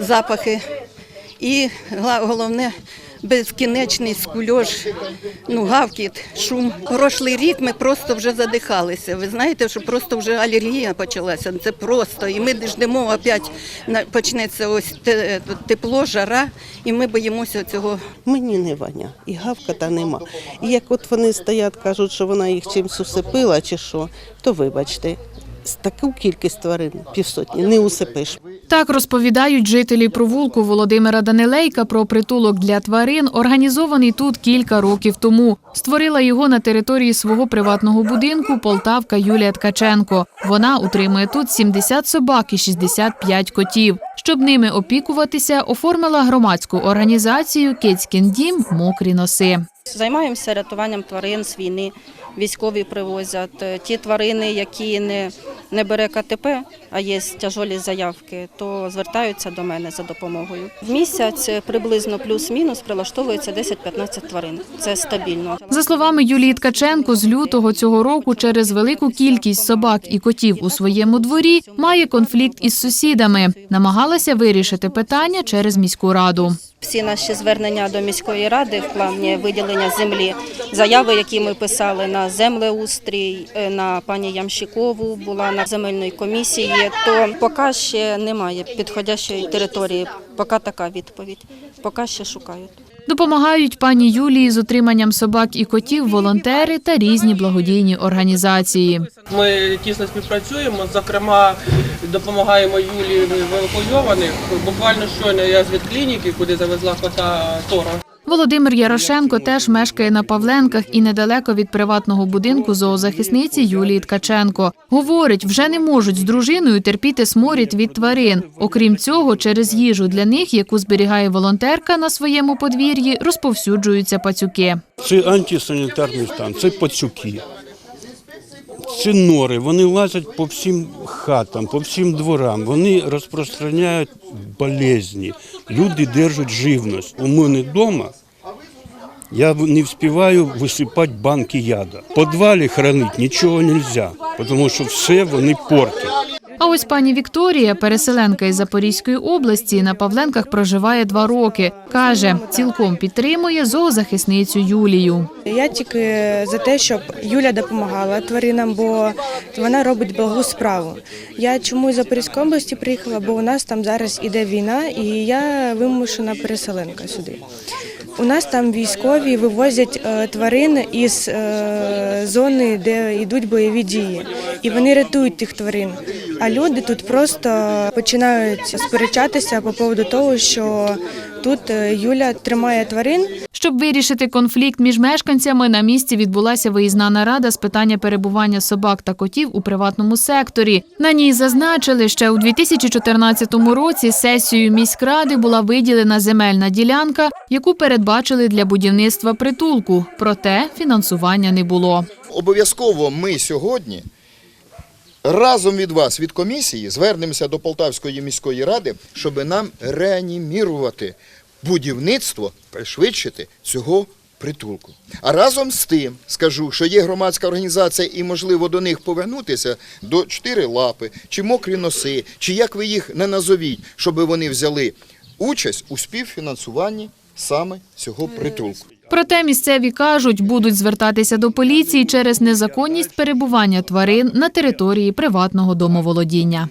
запахи. І головне безкінечний скульош, ну, гавкіт, шум. Прошлий рік ми просто вже задихалися. Ви знаєте, що просто вже алергія почалася. Це просто. І ми ждемо опять почнеться ось тепло, жара, і ми боїмося цього Мені не ваня, і гавката нема. І як от вони стоять, кажуть, що вона їх чимось усипила чи що, то вибачте, таку кількість тварин, півсотні, не усипиш. Так розповідають жителі провулку Володимира Данилейка про притулок для тварин, організований тут кілька років тому. Створила його на території свого приватного будинку полтавка Юлія Ткаченко. Вона утримує тут 70 собак і 65 котів. Щоб ними опікуватися, оформила громадську організацію Кицькін дім мокрі носи. Займаємося рятуванням тварин з війни. Військові привозять Е, ті тварини, які не, не бере КТП, а є тяжолі заявки, то звертаються до мене за допомогою. В місяць приблизно плюс-мінус прилаштовується 10-15 тварин. Це стабільно. За словами Юлії Ткаченко, з лютого цього року через велику кількість собак і котів у своєму дворі має конфлікт із сусідами. Намагалася вирішити питання через міську раду. Всі наші звернення до міської ради в плані виділення землі, заяви, які ми писали на землеустрій, е, на пані Ямщикову, була на земельної комісії, то поки ще немає підходящої території. Поки така відповідь. Поки ще шукають. Допомагають пані Юлії з утриманням собак і котів волонтери та різні благодійні організації. Ми тісно співпрацюємо. Зокрема, допомагаємо Юлії в евакуйованих. Буквально щойно я з ветклініки, куди завезла кота Тора. Володимир Ярошенко теж мешкає на Павленках і недалеко від приватного будинку зоозахисниці Юлії Ткаченко. Говорить, вже не можуть з дружиною терпіти сморід від тварин. Окрім цього, через їжу для них, яку зберігає волонтерка на своєму подвір'ї, розповсюджуються пацюки. Це антисанітарний стан, це пацюки. Це нори, вони лазять по всім хатам, по всім дворам, вони розпространяють болезні. Люди держать живність. У мене вдома я не встигаю висипати банки яда. В підвалі хранити нічого не можна, тому що все вони портять. А ось пані Вікторія, переселенка із Запорізької області, на Павленках проживає два роки. Каже, цілком підтримує зоозахисницю Юлію. Я тільки за те, щоб Юля допомагала тваринам, бо вона робить благу справу. Я чому з Запорізької області приїхала, бо у нас там зараз іде війна, і я вимушена переселенка сюди. У нас там військові вивозять е, тварин із е, зони, де йдуть бойові дії, і вони рятують тих тварин. А люди тут просто починають сперечатися по поводу того, що тут е, Юля тримає тварин, Щоб вирішити конфлікт між мешканцями, на місці відбулася виїзна нарада з питання перебування собак та котів у приватному секторі. На ній зазначили, ще у 2014 році сесією міськради була виділена земельна ділянка, яку передбачили для будівництва притулку. Проте фінансування не було. Обов'язково ми сьогодні разом від вас, від комісії, звернемося до Полтавської міської ради, щоб нам реанімірувати будівництво, пришвидшити цього притулку. А разом з тим скажу, що є громадська організація і можливо до них повернутися до чотири лапи, чи мокрі носи, чи як ви їх не назовіть, щоб вони взяли участь у співфінансуванні саме цього притулку. Проте місцеві кажуть, будуть звертатися до поліції через незаконність перебування тварин на території приватного домоволодіння.